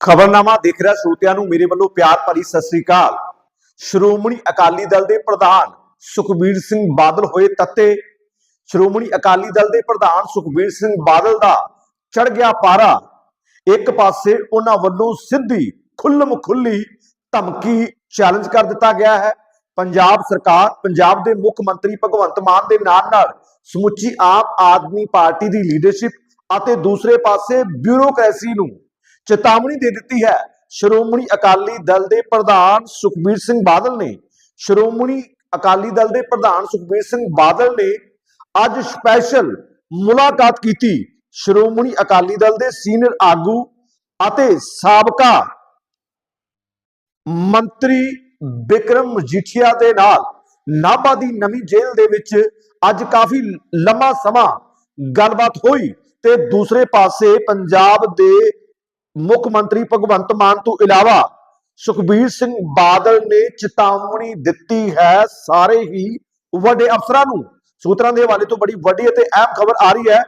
ਖਬਰਨਾਮਾ ਦੇਖ ਰਿਹਾ ਸਰੋਤਿਆਂ ਨੂੰ। ਮੇਰੇ ਵੱਲੋਂ ਪਿਆਰ ਭਰੀ ਸਤਿ ਸ੍ਰੀ ਅਕਾਲ। ਸ਼੍ਰੋਮਣੀ ਅਕਾਲੀ ਦਲ ਦੇ ਪ੍ਰਧਾਨ ਸੁਖਬੀਰ ਸਿੰਘ ਬਾਦਲ ਹੋਏ ਤੱਤੇ। ਸ਼੍ਰੋਮਣੀ ਅਕਾਲੀ ਦਲ ਦੇ ਪ੍ਰਧਾਨ ਸੁਖਬੀਰ ਸਿੰਘ ਬਾਦਲ ਦਾ ਚੜ ਗਿਆ ਪਾਰਾ। ਇੱਕ ਪਾਸੇ ਉਹਨਾਂ ਵੱਲੋਂ ਸਿੱਧੀ ਖੁੱਲਮ ਖੁੱਲੀ ਧਮਕੀ ਚੈਲੰਜ ਕਰ ਦਿੱਤਾ ਗਿਆ ਹੈ। ਪੰਜਾਬ ਸਰਕਾਰ, ਪੰਜਾਬ ਦੇ ਮੁੱਖ ਮੰਤਰੀ ਭਗਵੰਤ ਮਾਨ ਦੇ ਨਾਲ ਨਾਲ ਸਮੁੱਚੀ ਆਮ ਆਦਮੀ ਪਾਰਟੀ ਦੀ ਲੀਡਰਸ਼ਿਪ ਅਤੇ ਦੂਸਰੇ ਪਾਸੇ ਬਿਊਰੋਕ੍ਰੇਸੀ ਨੂੰ ਚੇਤਾਵਨੀ ਦੇ ਦਿੱਤੀ ਹੈ। ਸ਼੍ਰੋਮਣੀ ਅਕਾਲੀ ਦਲ ਦੇ ਪ੍ਰਧਾਨ ਸੁਖਬੀਰ ਸਿੰਘ ਬਾਦਲ ਨੇ ਸ਼੍ਰੋਮਣੀ ਅਕਾਲੀ ਦਲ ਦੇ ਪ੍ਰਧਾਨ ਸੁਖਬੀਰ ਸਿੰਘ ਬਾਦਲ ਨੇ ਅੱਜ ਸਪੈਸ਼ਲ ਮੁਲਾਕਾਤ ਕੀਤੀ। ਸ਼੍ਰੋਮਣੀ ਅਕਾਲੀ ਦਲ ਦੇ ਸੀਨੀਅਰ ਆਗੂ ਅਤੇ ਸਾਬਕਾ ਮੰਤਰੀ ਬਿਕਰਮ ਮਜੀਠੀਆ ਦੇ ਨਾਲ ਨਾਭਾ ਦੀ ਨਵੀਂ ਜੇਲ੍ਹ ਦੇ ਵਿੱਚ ਅੱਜ ਕਾਫੀ ਲੰਮਾ ਸਮਾਂ ਗੱਲਬਾਤ ਹੋਈ ਤੇ ਦੂਸਰੇ ਪਾਸੇ ਪੰਜਾਬ ਦੇ ਮੁੱਖ ਮੰਤਰੀ ਭਗਵੰਤ ਮਾਨ ਤੋਂ ਇਲਾਵਾ ਸੁਖਬੀਰ ਸਿੰਘ ਬਾਦਲ ਨੇ ਚੇਤਾਵਨੀ ਦਿੱਤੀ ਹੈ ਸਾਰੇ ਹੀ ਵੱਡੇ ਅਫਸਰਾਂ ਨੂੰ। ਸੂਤਰਾਂ ਦੇ ਹਵਾਲੇ ਤੋਂ ਬੜੀ ਵੱਡੀ ਅਤੇ ਅਹਿਮ ਖਬਰ ਆ ਰਹੀ ਹੈ।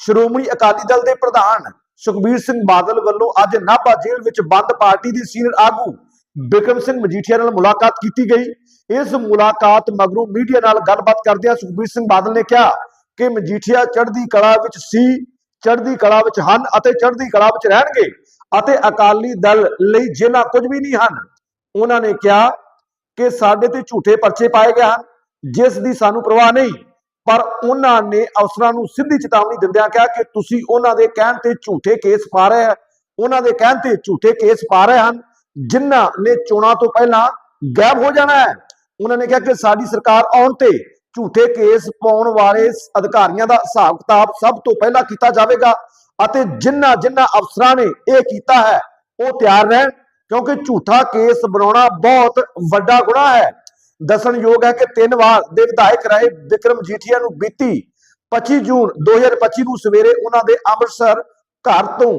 ਸ਼੍ਰੋਮਣੀ ਅਕਾਲੀ ਦਲ ਦੇ ਪ੍ਰਧਾਨ ਸੁਖਬੀਰ ਸਿੰਘ ਬਾਦਲ ਵੱਲੋਂ ਅੱਜ ਨਾਭਾ ਜੇਲ੍ਹ ਵਿੱਚ ਬੰਦ ਪਾਰਟੀ ਦੀ ਸੀਨੀਅਰ ਆਗੂ ਬਿਕਰਮ ਸਿੰਘ ਮਜੀਠੀਆ ਨਾਲ ਮੁਲਾਕਾਤ ਕੀਤੀ ਗਈ। ਇਸ ਮੁਲਾਕਾਤ ਮਗਰੋਂ ਮੀਡੀਆ ਨਾਲ ਗੱਲਬਾਤ ਕਰਦਿਆਂ ਸੁਖਬੀਰ ਸਿੰਘ ਬਾਦਲ ਨੇ ਕਿਹਾ ਕਿ ਮਜੀਠੀਆ ਚੜ੍ਹਦੀ ਕਲਾ ਵਿੱਚ ਸੀ, ਚੜ੍ਹਦੀ ਕਲਾ ਵਿੱਚ ਹਨ ਅਤੇ ਚੜ੍ਹਦੀ ਕਲਾ ਵਿੱਚ ਰਹਿਣਗੇ। ਅਤੇ ਅਕਾਲੀ ਦਲ ਲਈ ਜੇਲਾਂ ਕੁਝ ਵੀ ਨਹੀਂ ਹਨ, ਉਹਨਾਂ ਨੇ ਕਿਹਾ ਕਿ ਸਾਡੇ ਤੇ ਝੂਠੇ ਪਰਚੇ ਪਾਏ ਗਏ ਹਨ, ਜਿਸ ਦੀ ਸਾਨੂੰ ਪਰਵਾਹ ਨਹੀਂ। ਪਰ ਉਹਨਾਂ ਨੇ ਅਫਸਰਾਂ ਨੂੰ ਸਿੱਧੀ ਚੇਤਾਵਨੀ ਦਿੰਦਿਆਂ ਕਿਹਾ ਕਿ ਤੁਸੀਂ ਉਹਨਾਂ ਦੇ ਕਹਿਣ ਤੇ ਝੂਠੇ ਕੇਸ ਪਾ ਰਹੇ ਹੈ, ਉਹਨਾਂ ਦੇ ਕਹਿਣ ਤੇ ਝੂਠੇ ਕੇਸ ਪਾ ਰਹੇ ਹਨ, ਜਿਨ੍ਹਾਂ ਨੇ ਚੋਣਾਂ ਤੋਂ ਪਹਿਲਾਂ ਗਾਇਬ ਹੋ ਜਾਣਾ ਹੈ। ਉਹਨਾਂ ਨੇ ਕਿਹਾ ਕਿ ਸਾਡੀ ਸਰਕਾਰ ਆਉਣ ਤੇ ਝੂਠੇ ਕੇਸ ਪਾਉਣ ਵਾਲੇ ਅਧਿਕਾਰੀਆਂ ਦਾ ਹਿਸਾਬ ਕਿਤਾਬ ਸਭ ਤੋਂ ਪਹਿਲਾਂ ਕੀਤਾ ਜਾਵੇਗਾ। ਅਤੇ ਜਿਨ੍ਹਾਂ ਜਿਨ੍ਹਾਂ ਅਫਸਰਾਂ ਨੇ ਇਹ ਕੀਤਾ ਹੈ, ਉਹ ਤਿਆਰ ਰਹਿਣ, ਕਿਉਂਕਿ ਝੂਠਾ ਕੇਸ ਬਣਾਉਣਾ ਬਹੁਤ ਵੱਡਾ ਗੁਨਾਹ ਹੈ। ਦੱਸਣਯੋਗ ਹੈ ਕਿ ਤਿੰਨ ਵਾਰ ਦੇ ਵਿਧਾਇਕ ਰਹੇ ਵਿਕਰਮ ਜੀਠੀਆ ਨੂੰ ਬੀਤੀ 25 ਜੂਨ 2025 ਨੂੰ ਸਵੇਰੇ ਉਹਨਾਂ ਦੇ ਅੰਮ੍ਰਿਤਸਰ ਘਰ ਤੋਂ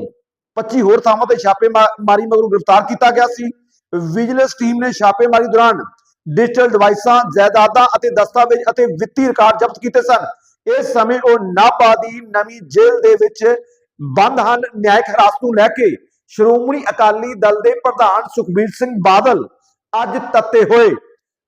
25 ਹੋਰ ਥਾਵਾਂ ਤੇ ਛਾਪੇਮਾਰੀ ਮਗਰੋਂ ਗ੍ਰਿਫਤਾਰ ਕੀਤਾ ਗਿਆ ਸੀ। ਵਿਜੀਲੈਂਸ ਟੀਮ ਨੇ ਛਾਪੇਮਾਰੀ ਦੌਰਾਨ ਡਿਜੀਟਲ ਡਿਵਾਈਸਾਂ, ਜਾਇਦਾਦਾਂ ਅਤੇ ਦਸਤਾਵੇਜ਼ ਅਤੇ ਵਿੱਤੀ ਰਿਕਾਰਡ ਜ਼ਬਤ ਕੀਤੇ ਸਨ। ਇਸ ਸਮੇਂ ਉਹ ਨਾਭਾ ਦੀ ਨਵੀਂ ਜੇਲ੍ਹ ਦੇ ਵਿੱਚ ਬੰਦ ਹਨ। ਨਿਆਇਕ ਹਿਰਾਸਤ ਨੂੰ ਲੈ ਕੇ ਸ਼੍ਰੋਮਣੀ ਅਕਾਲੀ ਦਲ ਦੇ ਪ੍ਰਧਾਨ ਸੁਖਬੀਰ ਸਿੰਘ ਬਾਦਲ ਅੱਜ ਤੱਤੇ ਹੋਏ।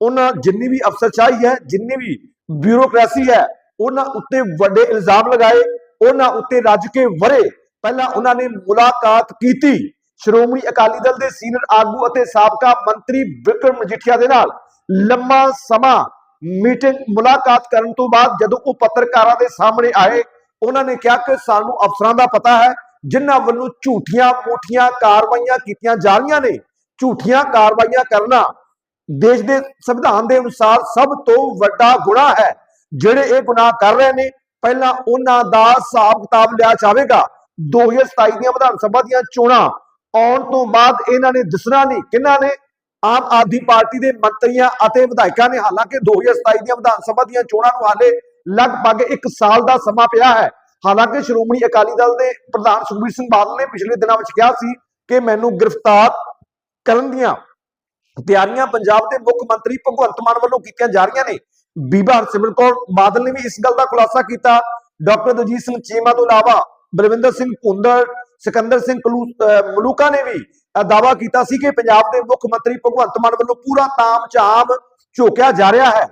ਉਹਨਾਂ ਜਿੰਨੀ ਵੀ ਅਫਸਰਸ਼ਾਹੀ ਹੈ, ਜਿੰਨੀ ਵੀ ਬਿਊਰੋਕ੍ਰੇਸੀ ਹੈ, ਉਹਨਾਂ ਉੱਤੇ ਵੱਡੇ ਇਲਜ਼ਾਮ ਲਗਾਏ, ਉਹਨਾਂ ਉੱਤੇ ਰੱਜ ਕੇ ਵਰੇ। ਪਹਿਲਾਂ ਉਹਨਾਂ ਨੇ ਮੁਲਾਕਾਤ ਕੀਤੀ ਸ਼੍ਰੋਮਣੀ ਅਕਾਲੀ ਦਲ ਦੇ ਸੀਨੀਅਰ ਆਗੂ ਅਤੇ ਸਾਬਕਾ ਮੰਤਰੀ ਵਿਕਰਮ ਮਜੀਠੀਆ ਦੇ ਨਾਲ। ਲੰਮਾ ਸਮਾਂ ਮੀਟਿੰਗ ਮੁਲਾਕਾਤ ਕਰਨ ਤੋਂ ਬਾਅਦ ਜਦੋਂ ਉਹ ਪੱਤਰਕਾਰਾਂ ਦੇ ਸਾਹਮਣੇ ਆਏ ਉਹਨਾਂ ਨੇ ਕਿਹਾ ਕਿ ਸਾਨੂੰ ਅਫਸਰਾਂ ਦਾ ਪਤਾ ਹੈ, ਜਿਨ੍ਹਾਂ ਵੱਲੋਂ ਝੂਠੀਆਂ ਮੂਠੀਆਂ ਕਾਰਵਾਈਆਂ ਕੀਤੀਆਂ ਜਾ ਰਹੀਆਂ ਨੇ। ਝੂਠੀਆਂ ਕਾਰਵਾਈਆਂ ਕਰਨਾ ਦੇਸ਼ ਦੇ ਸੰਵਿਧਾਨ ਦੇ ਅਨੁਸਾਰ ਸਭ ਤੋਂ ਵੱਡਾ ਗੁਨਾਹ ਹੈ। ਜਿਹੜੇ ਇਹ ਗੁਨਾਹ ਕਰ ਰਹੇ ਨੇ, ਪਹਿਲਾਂ ਉਹਨਾਂ ਦਾ ਹਿਸਾਬ ਕਿਤਾਬ ਲਿਆ ਜਾਵੇਗਾ। 2027 ਦੀਆਂ ਵਿਧਾਨ ਸਭਾ ਦੀਆਂ ਚੋਣਾਂ ਆਉਣ ਤੋਂ ਬਾਅਦ ਇਹਨਾਂ ਨੇ ਦਿਸਣਾ ਨਹੀਂ ਕਿਹਨਾਂ ਨੇ। ਆਮ ਆਦਮੀ ਪਾਰਟੀ ਦੇ ਮੰਤਰੀਆਂ ਅਤੇ ਵਿਧਾਇਕਾਂ ਨੇ ਹਾਲਾਂਕਿ 2027 ਦੀਆਂ ਵਿਧਾਨ ਸਭਾ ਦੀਆਂ ਚੋਣਾਂ ਨੂੰ ਹਾਲੇ ਲਗਭਗ 1 ਸਾਲ ਦਾ ਸਮਾਂ ਪਿਆ ਹੈ। ਹਾਲਾਂਕਿ ਸ਼੍ਰੋਮਣੀ ਅਕਾਲੀ ਦਲ ਦੇ ਪ੍ਰਧਾਨ ਸੁਖਬੀਰ ਸਿੰਘ ਬਾਦਲ ਨੇ ਪਿਛਲੇ ਦਿਨਾਂ ਵਿੱਚ ਕਿਹਾ ਸੀ ਕਿ ਮੈਨੂੰ ਗ੍ਰਿਫਤਾਰ ਕਰਨ ਦੀਆਂ ਤਿਆਰੀਆਂ ਪੰਜਾਬ ਦੇ ਮੁੱਖ ਮੰਤਰੀ ਭਗਵੰਤ ਮਾਨ ਵੱਲੋਂ ਕੀਤੀਆਂ ਜਾ ਰਹੀਆਂ ਨੇ। ਬੀਬਾ ਹਰਸਿਮਰਤ ਕੌਰ ਬਾਦਲ ਨੇ ਵੀ ਇਸ ਗੱਲ ਦਾ ਖੁਲਾਸਾ ਕੀਤਾ। ਡਾਕਟਰ ਦਜੀਤ ਸਿੰਘ ਚੀਮਾ ਤੋਂ ਇਲਾਵਾ ਬਲਵਿੰਦਰ ਸਿੰਘ ਭੁੰਦੜ, ਸਿਕੰਦਰ ਸਿੰਘ ਕਲੂ- ਅਹ ਮਲੂਕਾ ਨੇ ਵੀ ਇਹ ਦਾਅਵਾ ਕੀਤਾ ਸੀ ਕਿ ਪੰਜਾਬ ਦੇ ਮੁੱਖ ਮੰਤਰੀ ਭਗਵੰਤ ਮਾਨ ਵੱਲੋਂ ਪੂਰਾ ਤਾਮ ਝਾਮ ਝੋਕਿਆ ਜਾ ਰਿਹਾ ਹੈ।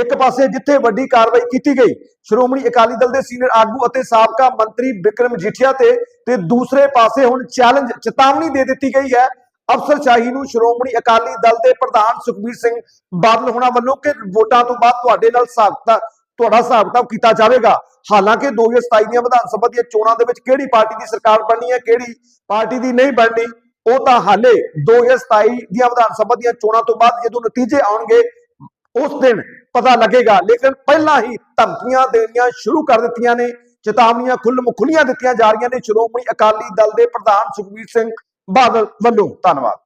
ਇੱਕ ਪਾਸੇ ਜਿੱਥੇ ਵੱਡੀ ਕਾਰਵਾਈ ਕੀਤੀ ਗਈ, ਸ਼੍ਰੋਮਣੀ ਅਕਾਲੀ ਦਲ ਦੇ ਸੀਨੀਅਰ ਆਗੂ ਅਤੇ ਸਾਬਕਾ ਮੰਤਰੀ ਵਿਕਰਮ ਜੀਠੀਆ ਤੇ ਤੇ ਦੂਸਰੇ ਪਾਸੇ ਹੁਣ ਚੈਲੰਜ ਚੇਤਾਵਨੀ ਦੇ ਦਿੱਤੀ ਗਈ ਹੈ। ਅਫਸਰਸ਼ਾਹੀ ਨੂੰ ਸ਼੍ਰੋਮਣੀ ਅਕਾਲੀ ਦਲ ਦੇ ਪ੍ਰਧਾਨ ਸੁਖਬੀਰ ਸਿੰਘ ਬਾਦਲ ਹੋਣਾ ਵੱਲੋਂ ਕਿ ਵੋਟਾਂ ਤੋਂ ਬਾਅਦ ਤੁਹਾਡੇ ਨਾਲ ਹਿਸਾਬ ਤੁਹਾਡਾ ਹਿਸਾਬ ਕਿਤਾਬ ਕੀਤਾ ਜਾਵੇਗਾ। ਹਾਲਾਂਕਿ 2027 ਦੀਆਂ ਵਿਧਾਨ ਸਭਾ ਦੀਆਂ ਚੋਣਾਂ ਦੇ ਵਿੱਚ ਕਿਹੜੀ ਪਾਰਟੀ ਦੀ ਸਰਕਾਰ ਬਣਨੀ ਹੈ, ਕਿਹੜੀ ਪਾਰਟੀ ਦੀ ਨਹੀਂ ਬਣਨੀ, ਉਹ ਤਾਂ ਹਾਲੇ 2027 ਦੀਆਂ ਵਿਧਾਨ ਸਭਾ ਦੀਆਂ ਚੋਣਾਂ ਤੋਂ ਬਾਅਦ ਜਦੋਂ ਨਤੀਜੇ ਆਉਣਗੇ ਉਸ ਦਿਨ ਪਤਾ ਲੱਗੇਗਾ। ਲੇਕਿਨ ਪਹਿਲਾਂ ਹੀ ਧਮਕੀਆਂ ਦੇਣੀਆਂ ਸ਼ੁਰੂ ਕਰ ਦਿੱਤੀਆਂ ਨੇ। ਚੇਤਾਵਨੀਆਂ ਖੁੱਲ੍ਹ ਖੁੱਲੀਆਂ ਦਿੱਤੀਆਂ ਜਾ ਰਹੀਆਂ ਨੇ। ਸ਼੍ਰੋਮਣੀ ਅਕਾਲੀ ਦਲ ਦੇ ਪ੍ਰਧਾਨ ਸੁਖਬੀਰ ਸਿੰਘ ਬਾਦਲ ਵੱਲੋਂ। ਧੰਨਵਾਦ।